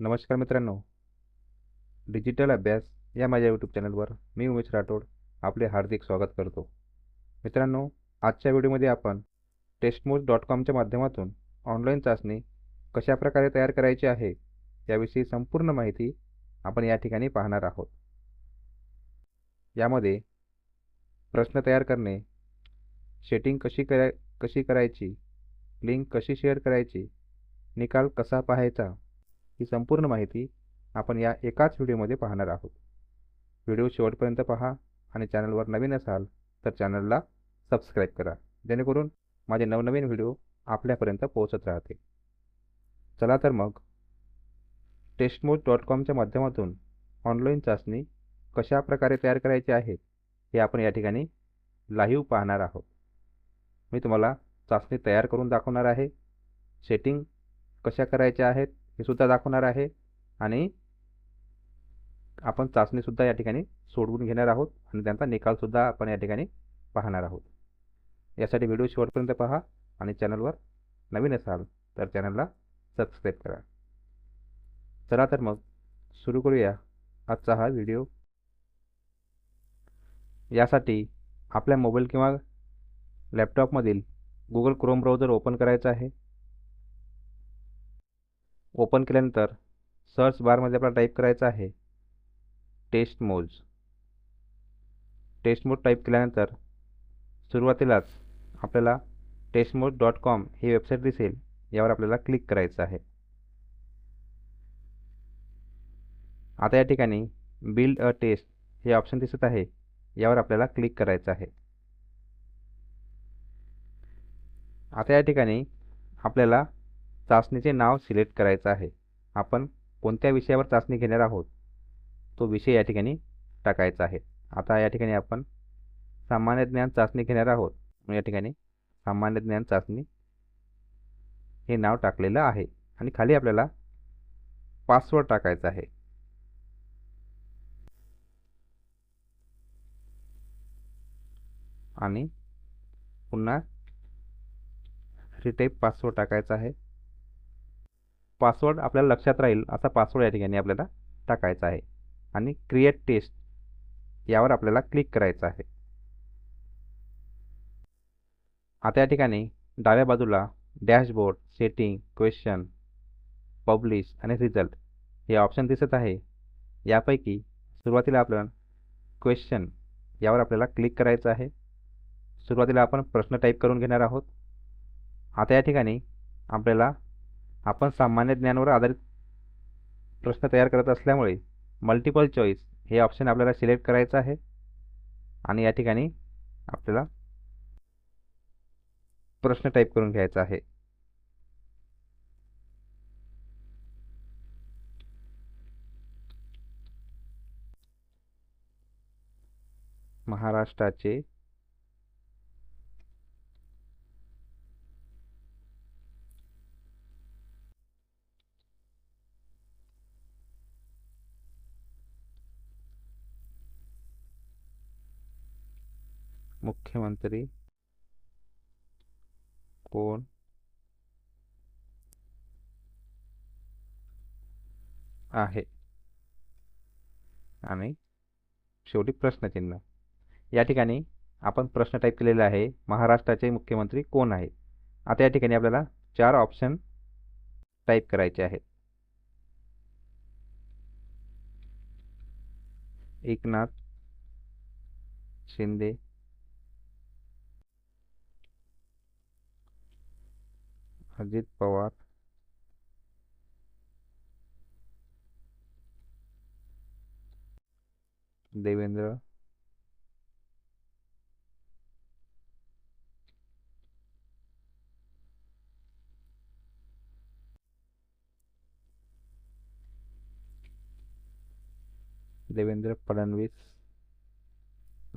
नमस्कार मित्रांनो. डिजिटल अभ्यास या माझ्या यूट्यूब चॅनलवर मी उमेश राठोड आपले हार्दिक स्वागत करतो. मित्रांनो आजच्या व्हिडिओमध्ये आपण टेस्टमोज डॉट कॉमच्या माध्यमातून ऑनलाईन चाचणी कशाप्रकारे तयार करायची आहे याविषयी संपूर्ण माहिती आपण या ठिकाणी पाहणार आहोत. यामध्ये प्रश्न तयार करणे सेटिंग कशी करा कशी करायची लिंक कशी शेअर करायची निकाल कसा पाहायचा ही संपूर्ण माहिती आपण या एकाच व्हिडिओमध्ये पाहणार आहोत. व्हिडिओ शेवटपर्यंत पहा आणि चॅनलवर नवीन असाल तर चॅनलला सबस्क्राईब करा जेणेकरून माझे नवनवीन व्हिडिओ आपल्यापर्यंत पोहोचत राहते चला तर मग टेस्टमोज डॉट कॉमच्या माध्यमातून ऑनलाईन चाचणी कशा प्रकारे तयार करायची आहे हे आपण या ठिकाणी लाईव्ह पाहणार आहोत. मी तुम्हाला चाचणी तयार करून दाखवणार आहे. सेटिंग कशा करायच्या आहेत हे सुद्धा दाखवणार आहे. आणि आपण चाचणीसुद्धा या ठिकाणी सोडवून घेणार आहोत आणि त्यांचा निकालसुद्धा आपण या ठिकाणी पाहणार आहोत. यासाठी व्हिडिओ शेवटपर्यंत पहा आणि चॅनलवर नवीन असाल तर चॅनलला सबस्क्राईब करा. चला तर मग सुरू करूया आजचा हा व्हिडिओ. यासाठी आपल्या मोबाईल किंवा लॅपटॉपमधील गुगल क्रोम ब्राउझर ओपन करायचा आहे. ओपन केल्यानंतर सर्च बारमध्ये आपल्याला टाईप करायचं आहे. टेस्ट मोज टेस्ट मोड टाईप केल्यानंतर सुरुवातीलाच आपल्याला टेस्ट मोज डॉट कॉम ही वेबसाईट दिसेल. यावर आपल्याला क्लिक करायचं आहे. आता या ठिकाणी बिल्ड अ टेस्ट हे ऑप्शन दिसत आहे. यावर आपल्याला क्लिक करायचं आहे. आता या ठिकाणी आपल्याला चाचणीचे नाव सिलेक्ट करायचं आहे. आपण कोणत्या विषयावर चाचणी घेणार आहोत? तो विषय या ठिकाणी टाकायचा आहे. आता या ठिकाणी आपण सामान्य ज्ञान चाचणी घेणार आहोत. या ठिकाणी सामान्य ज्ञान चाचणी हे नाव टाकलेलं आहे. आणि खाली आपल्याला पासवर्ड टाकायचा आहे. आणि पुन्हा रिटाईप पासवर्ड टाकायचा आहे. पासवर्ड आपल्याला लक्षात राहील असा पासवर्ड या ठिकाणी आपल्याला टाकायचा आहे. आणि क्रिएट टेस्ट यावर आपल्याला क्लिक करायचं आहे. आता या ठिकाणी डाव्या बाजूला डॅशबोर्ड सेटिंग क्वेश्चन पब्लिश आणि रिझल्ट हे ऑप्शन दिसत आहे. यापैकी सुरुवातीला आपण क्वेश्चन यावर आपल्याला क्लिक करायचं आहे. सुरुवातीला आपण प्रश्न टाईप करून घेणार आहोत. आता या ठिकाणी आपल्याला आपण सामान्य ज्ञानावर आधारित प्रश्न तयार करत असल्यामुळे मल्टिपल चॉईस हे ऑप्शन आपल्याला सिलेक्ट करायचं आहे. आणि या ठिकाणी आपल्याला प्रश्न टाईप करून घ्यायचा आहे. महाराष्ट्राचे मुख्यमंत्री कोण? आहे. आणि शेवटी प्रश्नचिन्ह. या ठिकाणी आपण प्रश्न टाईप केलेला आहे महाराष्ट्राचे मुख्यमंत्री कोण आहे आता या ठिकाणी आपल्याला चार ऑप्शन टाईप करायचे आहेत. एकनाथ शिंदे अजित पवार. देवेंद्र. देवेंद्र फडणवीस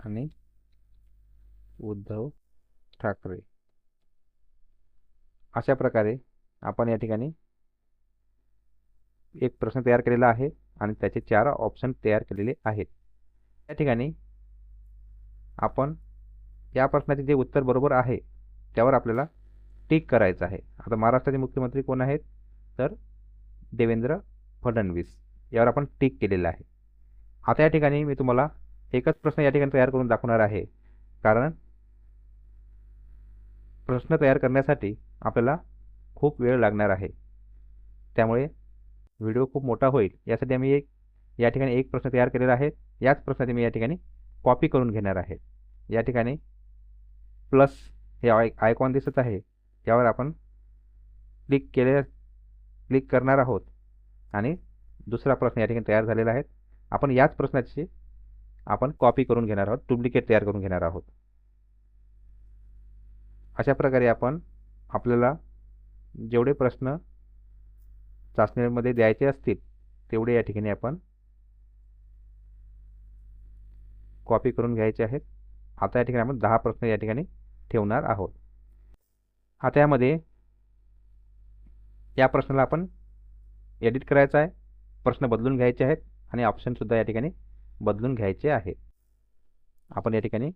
आणि उद्धव ठाकरे. अशा प्रकारे आपण या ठिकाणी एक प्रश्न तयार केलेला आहे आणि त्याचे चार ऑप्शन तयार केलेले आहेत. या ठिकाणी आपण या प्रश्नाचे जे उत्तर बरोबर आहे त्यावर आपल्याला टिक करायचं आहे. आता महाराष्ट्राचे मुख्यमंत्री कोण आहेत? तर देवेंद्र फडणवीस. यावर आपण टिक केलेलं आहे. आता या ठिकाणी मी तुम्हाला एकच प्रश्न या ठिकाणी तयार करून दाखवणार आहे. कारण प्रश्न तयार करण्यासाठी आपल्याला खूप वेळ लागणार आहे. त्यामुळे व्हिडिओ खूप मोठा होईल. यासाठी आम्ही एक या ठिकाणी एक प्रश्न तयार केलेला आहे. याच प्रश्नाची मी या ठिकाणी कॉपी करून घेणार आहे. या ठिकाणी प्लस हे आय आयकॉन दिसत आहे. यावर आपण क्लिक केले क्लिक करणार आहोत. आणि दुसरा प्रश्न या ठिकाणी तयार झालेला आहे. आपण याच प्रश्नाची आपण कॉपी करून घेणार आहोत. डुप्लिकेट तयार करून घेणार आहोत. अशा प्रकारे आपण आपल्याला जेवढे प्रश्न चाचणीमध्ये द्यायचे असतील तेवढे या ठिकाणी आपण कॉपी करून घ्यायचे आहेत. आता या ठिकाणी आपण दहा प्रश्न या ठिकाणी ठेवणार आहोत. आता यामध्ये या प्रश्नाला आपण एडिट करायचा आहे. प्रश्न बदलून घ्यायचे आहेत आणि ऑप्शनसुद्धा या ठिकाणी बदलून घ्यायचे आहे आपण या ठिकाणी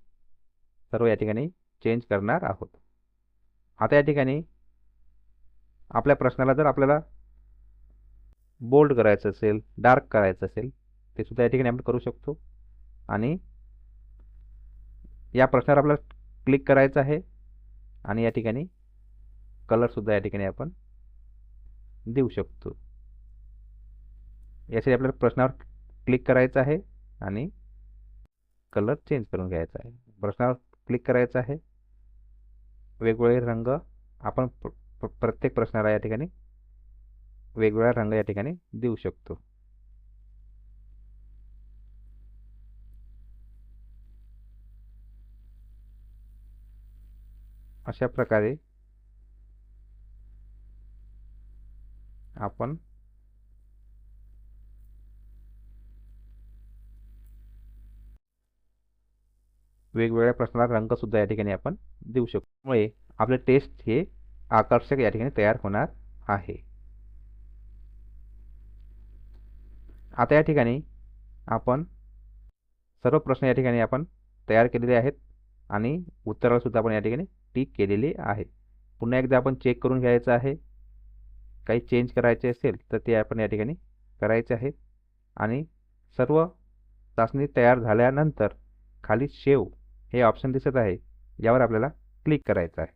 सर्व या ठिकाणी चेंज करणार आहोत. आता या ठिकाणी आपल्या प्रश्नाला जर आपल्याला बोल्ड करायचं असेल डार्क करायचं असेल ते सुद्धा या ठिकाणी आपण करू शकतो. आणि या प्रश्नावर आपल्याला क्लिक करायचं आहे. आणि या ठिकाणी कलरसुद्धा या ठिकाणी आपण देऊ शकतो. यासाठी आपल्याला प्रश्नावर क्लिक करायचं आहे. आणि कलर चेंज करून घ्यायचा आहे. प्रश्नावर क्लिक करायचं आहे. वेगवेगळे रंग आपण प्र प्रत्येक प्रश्नाला या ठिकाणी वेगवेगळा रंग या ठिकाणी देऊ शकतो. अशा प्रकारे आपण वेगवेगळ्या प्रश्नाला रंगसुद्धा या ठिकाणी आपण देऊ शकतो. त्यामुळे आपले टेस्ट हे आकर्षक या ठिकाणी तयार होणार आहे. आता या ठिकाणी आपण सर्व प्रश्न या ठिकाणी आपण तयार केलेले आहेत आणि उत्तरालासुद्धा आपण या ठिकाणी टीक केलेली आहे पुन्हा एकदा आपण चेक करून घ्यायचं आहे. काही चेंज करायचे असेल तर ते आपण या ठिकाणी करायचे आहे आणि सर्व चाचणी तयार झाल्यानंतर खाली शेव हे ऑप्शन दिसत आहे. यावर आपल्याला क्लिक करायचं आहे.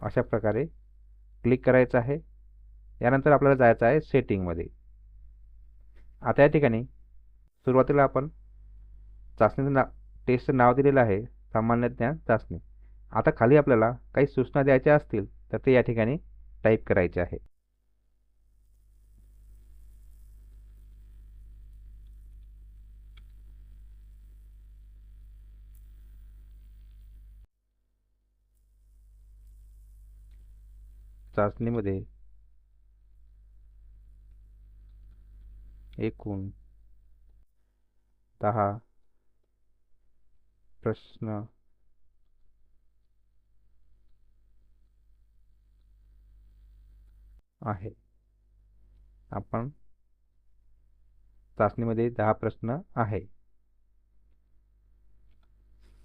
अशा प्रकारे क्लिक करायचं आहे. यानंतर आपल्याला जायचं आहे सेटिंगमध्ये आता या ठिकाणी सुरुवातीला आपण चाचणीचं ना टेस्टचं नाव दिलेलं आहे. सामान्य ज्ञान चाचणी. आता खाली आपल्याला काही सूचना द्यायच्या असतील तर ते या ठिकाणी टाईप करायचे आहे. चाचणीमध्ये एकूण दहा प्रश्न आहे. आपण चाचणीमध्ये दहा प्रश्न आहे.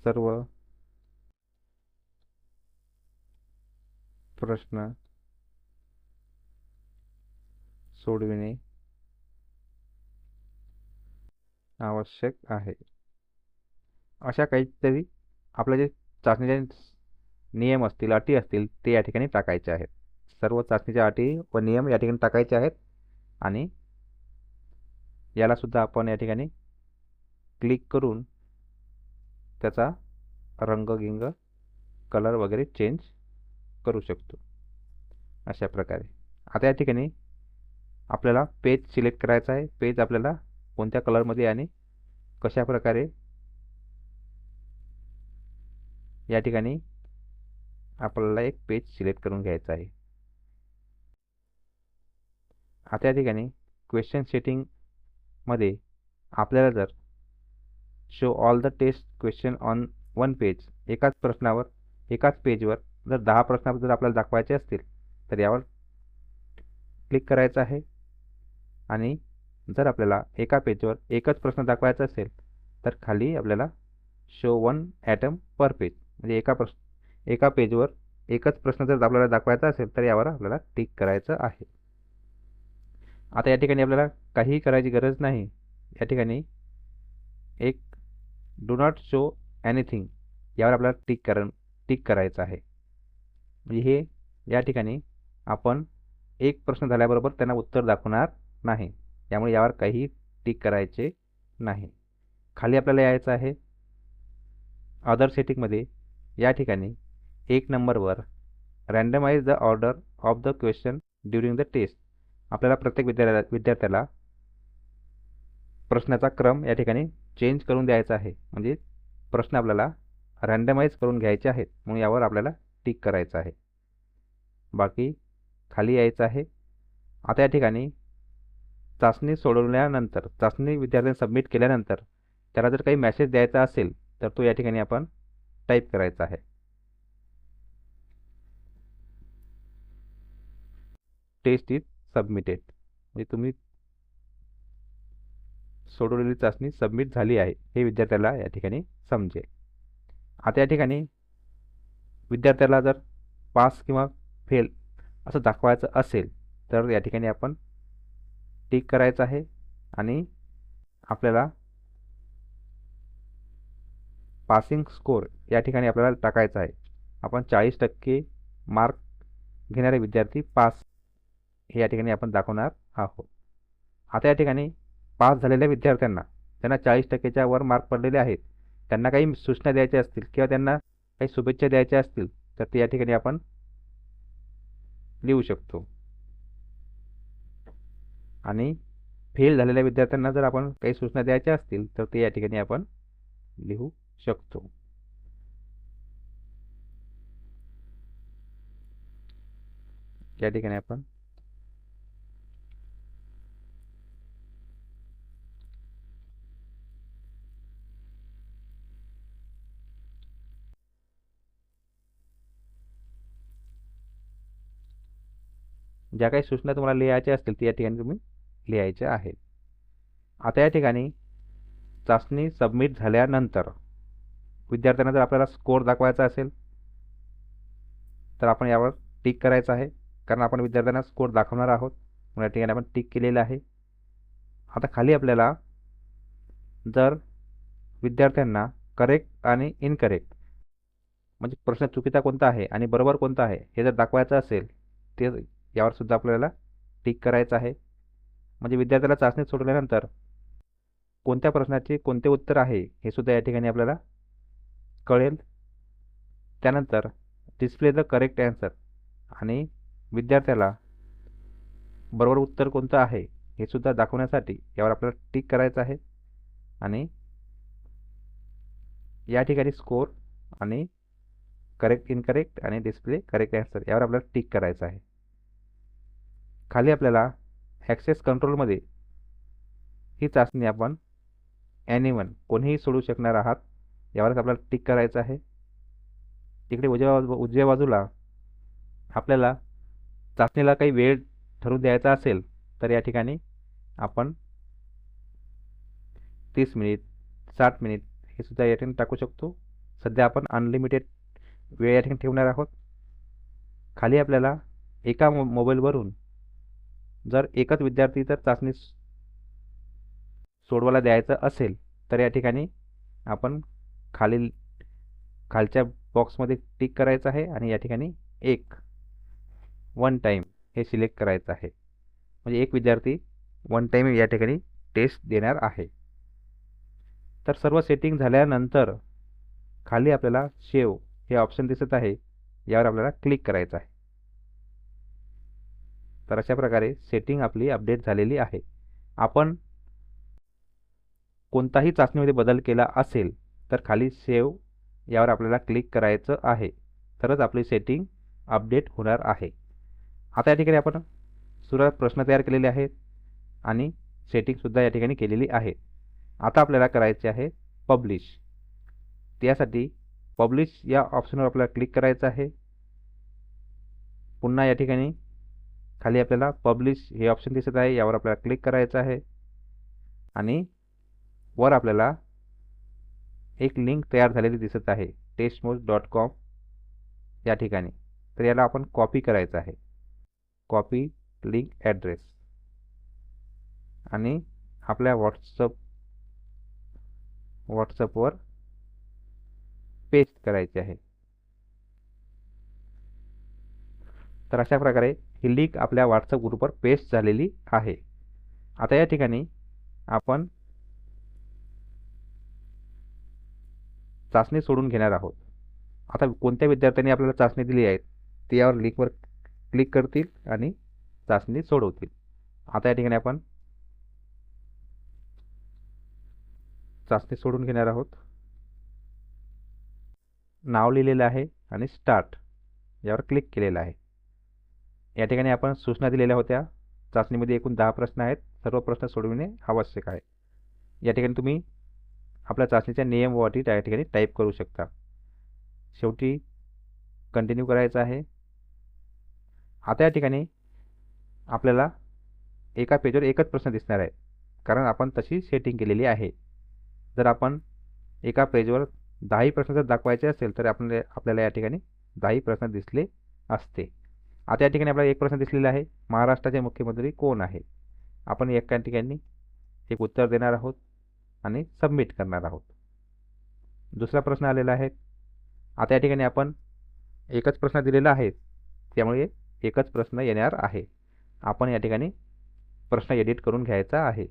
सर्व प्रश्न सोडविणे आवश्यक आहे. अशा काहीतरी आपल्या जे चाचणीचे नियम असतील अटी असतील ते या ठिकाणी टाकायचे आहेत. सर्व चाचणीच्या अटी व नियम या ठिकाणी टाकायचे आहेत. आणि यालासुद्धा आपण या ठिकाणी क्लिक करून त्याचा रंग गिंग कलर वगैरे चेंज करू शकतो. अशा प्रकारे. आता या ठिकाणी आपल्याला पेज सिलेक्ट करायचा आहे. पेज आपल्याला कोणत्या कलरमध्ये आणि कशा प्रकारे या ठिकाणी आपल्याला एक पेज सिलेक्ट करून घ्यायचा आहे. आता या ठिकाणी क्वेश्चन सेटिंगमध्ये आपल्याला जर show all the test question on one page एकाच प्रश्नावर एकाच पेजवर जर दहा प्रश्न जर आपल्याला दाखवायचे असतील तर यावर क्लिक करायचं आहे. आणि जर आपल्याला एका पेजवर एकच प्रश्न दाखवायचा असेल तर खाली आपल्याला show one item per page म्हणजे एका प्रश्न एका पेजवर एकच प्रश्न जर आपल्याला दाखवायचा असेल तर यावर आपल्याला टिक करायचं आहे. आता या ठिकाणी आपल्याला काहीही करायची गरज नाही. या ठिकाणी एक डू नॉट शो एनिथिंग यावर आपल्याला टिक कर टिक करायचं आहे. म्हणजे हे या ठिकाणी आपण एक प्रश्न झाल्याबरोबर त्यांना उत्तर दाखवणार नाही. त्यामुळे यावर काही टिक करायचे नाही. खाली आपल्याला यायचं आहे. अदर सेटिंगमध्ये या ठिकाणी एक नंबरवर randomize the order of the question during the test आपल्याला प्रत्येक विद्यार्थ्या विद्यार्थ्याला प्रश्नाचा क्रम या ठिकाणी चेंज करून द्यायचा आहे. म्हणजे प्रश्न आपल्याला रँडमाइज करून घ्यायचे आहेत. म्हणून यावर आपल्याला टिक करायचं आहे. बाकी खाली यायचं आहे. आता या ठिकाणी चाचणी सोडवल्यानंतर चाचणी विद्यार्थ्यांनी सबमिट केल्यानंतर त्याला जर काही मॅसेज द्यायचा असेल तर तो या ठिकाणी आपण टाईप करायचा आहे. टेस्ट इज सबमिटेड म्हणजे तुम्ही सोडवलेली चाचणी सबमिट झाली आहे हे विद्यार्थ्याला या ठिकाणी समजेल. आता या ठिकाणी विद्यार्थ्याला जर पास किंवा फेल असं दाखवायचं असेल तर या ठिकाणी आपण टिक करायचं आहे आणि आपल्याला पासिंग स्कोर या ठिकाणी आपल्याला टाकायचा आहे. आपण चाळीस टक्के मार्क घेणारे विद्यार्थी पास हे या ठिकाणी आपण दाखवणार आहोत. आता या ठिकाणी पास झालेल्या विद्यार्थ्यांना त्यांना चाळीस टक्केच्या वर मार्क पडलेले आहेत त्यांना काही सूचना द्यायच्या असतील किंवा त्यांना काही शुभेच्छा द्यायच्या असतील तर ते या ठिकाणी आपण लिहू शकतो. आणि फेल झालेल्या विद्यार्थ्यांना जर आपण काही सूचना द्यायच्या असतील तर ते या ठिकाणी आपण लिहू शकतो. या ठिकाणी आपण ज्या काही सूचना तुम्हाला लिहायच्या असतील त्या ठिकाणी तुम्ही लिहायच्या आहेत. आता या ठिकाणी चाचणी सबमिट झाल्यानंतर विद्यार्थ्यांना जर आपल्याला स्कोर दाखवायचा असेल तर आपण यावर टिक करायचं आहे. कारण आपण विद्यार्थ्यांना स्कोर दाखवणार आहोत. म्हणून या ठिकाणी आपण टिक केलेलं आहे. आता खाली आपल्याला जर विद्यार्थ्यांना करेक्ट आणि इनकरेक्ट म्हणजे प्रश्न चुकीचा कोणता आहे आणि बरोबर कोणता आहे हे जर दाखवायचं असेल ते यावर सुद्धा आपल्याला टिक करायचं आहे. म्हणजे विद्यार्थ्याला चाचणी सोडल्यानंतर कोणत्या प्रश्नाचे कोणते उत्तर आहे हे सुद्धा या ठिकाणी आपल्याला कळेल. त्यानंतर डिस्प्ले द करेक्ट ॲन्सर आणि विद्यार्थ्याला बरोबर उत्तर कोणतं आहे हे सुद्धा दाखवण्यासाठी यावर आपल्याला टिक करायचं आहे. आणि या ठिकाणी स्कोर आणि करेक्ट इनकरेक्ट आणि डिस्प्ले करेक्ट ॲन्सर यावर आपल्याला टिक करायचं आहे. खाली आपल्याला ॲक्सेस कंट्रोलमध्ये ही चाचणी आपण ॲनिवन कोणीही सोडू शकणार आहात. यावरच आपल्याला टिक करायचं आहे. तिकडे उजव्या बाजू उजव्या बाजूला आपल्याला चाचणीला काही वेळ ठरवून द्यायचा असेल तर या ठिकाणी आपण तीस मिनिट साठ मिनिट हे सुद्धा या ठिकाणी टाकू शकतो. सध्या आपण अनलिमिटेड वेळ या ठिकाणी ठेवणार आहोत. खाली आपल्याला एका मो मोबाईलवरून जर एकच विद्यार्थी जर चाचणी सोडवायला द्यायचं असेल तर या ठिकाणी आपण खालील खालच्या बॉक्समध्ये टिक करायचं आहे आणि या ठिकाणी एक वन टाईम हे सिलेक्ट करायचं आहे. म्हणजे एक विद्यार्थी वन टाईम या ठिकाणी टेस्ट देणार आहे. तर सर्व सेटिंग झाल्यानंतर खाली आपल्याला शेव हे ऑप्शन दिसत आहे. यावर आपल्याला क्लिक करायचं आहे. तर अशा प्रकारे सेटिंग आपली अपडेट झालेली आहे. आपण कोणताही चाचणीमध्ये बदल केला असेल तर खाली सेव यावर आपल्याला क्लिक करायचं आहे. तरच आपली सेटिंग अपडेट होणार आहे. आता या ठिकाणी आपण सुरुवात प्रश्न तयार केलेले आहेत आणि सेटिंगसुद्धा या ठिकाणी केलेली आहे. आता आपल्याला करायचे आहे पब्लिश त्यासाठी पब्लिश या ऑप्शनवर आपल्याला क्लिक करायचं आहे. पुन्हा या ठिकाणी खाली आपल्याला पब्लिश हे ऑप्शन दिसत आहे. यावर आपल्याला क्लिक करायचं आहे. आणि वर आपल्याला एक लिंक तयार झालेली दिसत आहे. टेस्टमोज डॉट कॉम या ठिकाणी. तर याला आपण कॉपी करायचं आहे. कॉपी लिंक ॲड्रेस आणि आपल्या व्हॉट्सअप व्हॉट्सअपवर पेस्ट करायचे आहे. तर अशा प्रकारे ही लिंक आपल्या व्हॉट्सअप ग्रुपवर पेस्ट झालेली आहे. आता या ठिकाणी आपण चाचणी सोडून घेणार आहोत. आता कोणत्या विद्यार्थ्यांनी आपल्याला चाचणी दिली आहे ते यावर लिंकवर क्लिक करतील आणि चाचणी सोडवतील. आता या ठिकाणी आपण चाचणी सोडून घेणार आहोत. नाव लिहिलेलं आहे आणि स्टार्ट यावर क्लिक केलेलं आहे. या ठिकाणी आपण सूचना दिलेल्या होत्या. चाचणीमध्ये एकूण दहा प्रश्न आहेत. सर्व प्रश्न सोडविणे आवश्यक आहे. या ठिकाणी तुम्ही आपल्या चाचणीच्या नियम व अटी त्या ठिकाणी टाईप करू शकता. शेवटी कंटिन्यू करायचं आहे. आता या ठिकाणी आपल्याला एका पेजवर एकच प्रश्न दिसणार आहे. कारण आपण तशी सेटिंग केलेली आहे. जर आपण एका पेजवर दहाही प्रश्न जर दाखवायचे असेल तर आपण आपल्याला या ठिकाणी दहाही प्रश्न दिसले असते. आता या ठिकाणी आपल्याला एक प्रश्न दिसलेला आहे महाराष्ट्राचे मुख्यमंत्री कोण आहे आपण एका ठिकाणी एक उत्तर देणार आहोत आणि सबमिट करणार आहोत. दुसरा प्रश्न आलेला आहे. आता या ठिकाणी आपण एकच प्रश्न दिलेला आहे त्यामुळे एकच प्रश्न येणार आहे. आपण या ठिकाणी प्रश्न एडिट करून घ्यायचा आहे.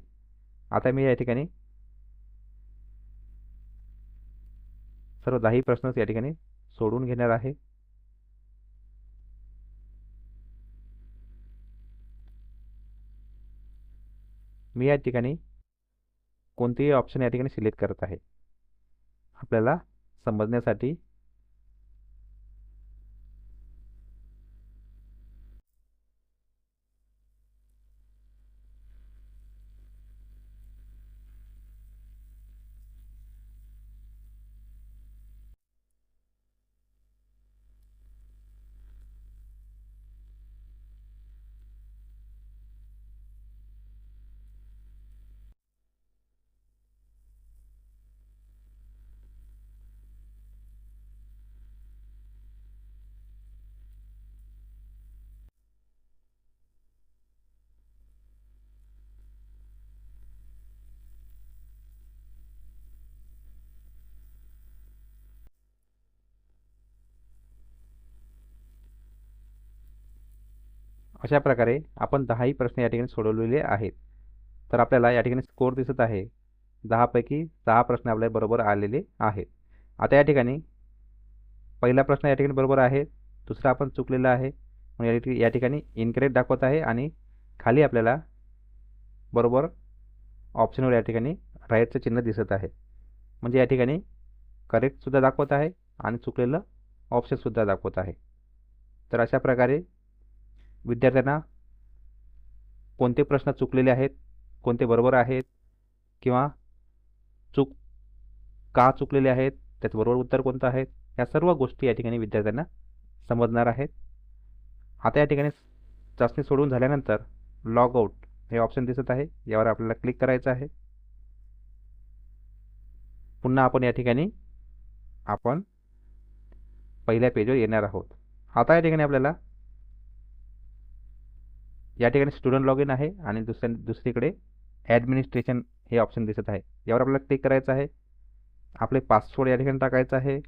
आता मी या ठिकाणी सर्व दहाही प्रश्नच या ठिकाणी सोडून घेणार आहे. मी या ठिकाणी कोणतेही ऑप्शन या ठिकाणी सिलेक्ट करत आहे. आपल्याला समजण्यासाठी अशा प्रकारे आपण दहाही प्रश्न या ठिकाणी सोडवलेले आहेत. तर आपल्याला या ठिकाणी स्कोर दिसत आहे. दहापैकी सहा प्रश्न आपल्या बरोबर आलेले आहेत. आता या ठिकाणी पहिला प्रश्न या ठिकाणी बरोबर आहे. दुसरा आपण चुकलेला आहे. या ठिकाणी या ठिकाणी इनकरेक्ट दाखवत आहे आणि खाली आपल्याला बरोबर ऑप्शनवर या ठिकाणी राईटचं चिन्ह दिसत आहे. म्हणजे या ठिकाणी करेक्टसुद्धा दाखवत आहे आणि चुकलेलं ऑप्शनसुद्धा दाखवत आहे. तर अशा प्रकारे विद्यार्थ्यांना कोणते प्रश्न चुकलेले आहेत कोणते बरोबर आहेत किंवा चूक का चुकलेले आहेत त्याचं बरोबर उत्तर कोणतं आहे या सर्व गोष्टी या ठिकाणी विद्यार्थ्यांना समजणार आहेत. आता या ठिकाणी चाचणी सोडून झाल्यानंतर लॉग आऊट हे ऑप्शन दिसत आहे. यावर आपल्याला क्लिक करायचं आहे. पुन्हा आपण या ठिकाणी आपण पहिल्या पेजवर येणार आहोत. आता या ठिकाणी आपल्याला या ठिकाणी स्टुडंट लॉग इन आहे आणि दुसऱ्या दुसरीकडे ॲडमिनिस्ट्रेशन हे ऑप्शन दिसत आहे. यावर आपल्याला क्लिक करायचं आहे. आपले पासवर्ड या ठिकाणी टाकायचं आहे.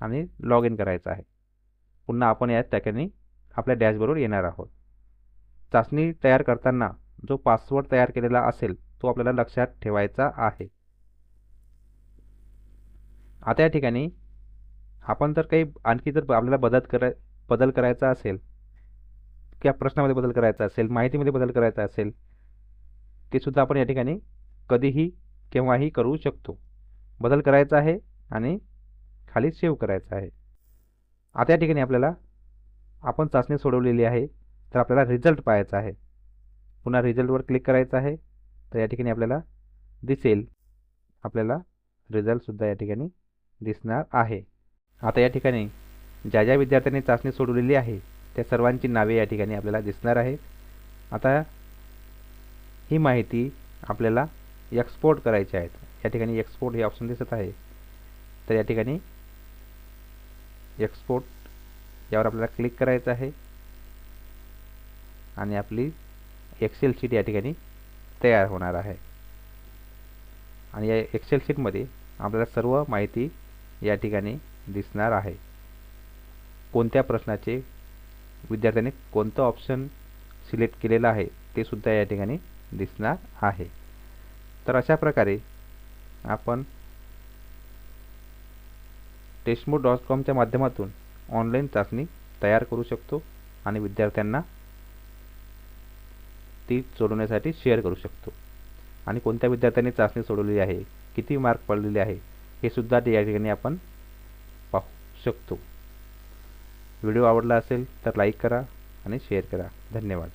आणि लॉग इन करायचं आहे. पुन्हा आपण या ठिकाणी आपल्या डॅशबोर्डवर येणार आहोत. चाचणी तयार करताना जो पासवर्ड तयार केलेला असेल तो आपल्याला लक्षात ठेवायचा आहे. आता या ठिकाणी आपण जर काही आणखी जर आपल्याला बदल कराय बदल करायचा असेल किंवा प्रश्नामध्ये बदल करायचा असेल माहितीमध्ये बदल करायचा असेल ते सुद्धा आपण या ठिकाणी कधीही केव्हाही करू शकतो. बदल करायचा आहे आणि खाली सेव्ह करायचा आहे. आता या ठिकाणी आपल्याला आपण चाचणी सोडवलेली आहे तर आपल्याला रिझल्ट पाहायचा आहे. पुन्हा रिझल्टवर क्लिक करायचं आहे तर या ठिकाणी आपल्याला दिसेल. आपल्याला रिझल्टसुद्धा या ठिकाणी दिसणार आहे. आता या ठिकाणी ज्या ज्या विद्यार्थ्यांनी चाचणी सोडवलेली आहे त्या सर्वांची नावे या ठिकाणी आपल्याला दिसणार आहेत. आता ही माहिती आपल्याला एक्सपोर्ट करायची आहेत या ठिकाणी एक्सपोर्ट हे ऑप्शन दिसत आहे. तर या ठिकाणी एक्सपोर्ट यावर आपल्याला क्लिक करायचं आहे. आणि आपली एक्सेल शीट या ठिकाणी तयार होणार आहे. आणि या एक्सेल शीटमध्ये आपल्याला सर्व माहिती या ठिकाणी दिसणार आहे. कोणत्या प्रश्नाचे विद्यार्थ्यांनी कोणतं ऑप्शन सिलेक्ट केलेलं आहे ते सुद्धा या ठिकाणी दिसणार आहे. तर अशा प्रकारे आपण टेस्टमो डॉट कॉमच्या माध्यमातून ऑनलाईन चाचणी तयार करू शकतो आणि विद्यार्थ्यांना ती सोडवण्यासाठी शेअर करू शकतो. आणि कोणत्या विद्यार्थ्यांनी चाचणी सोडवली आहे किती मार्क पडलेले आहे हे सुद्धा या ठिकाणी आपण शकतो. व्हिडिओ आवडला असेल तर लाईक करा आणि शेअर करा. धन्यवाद.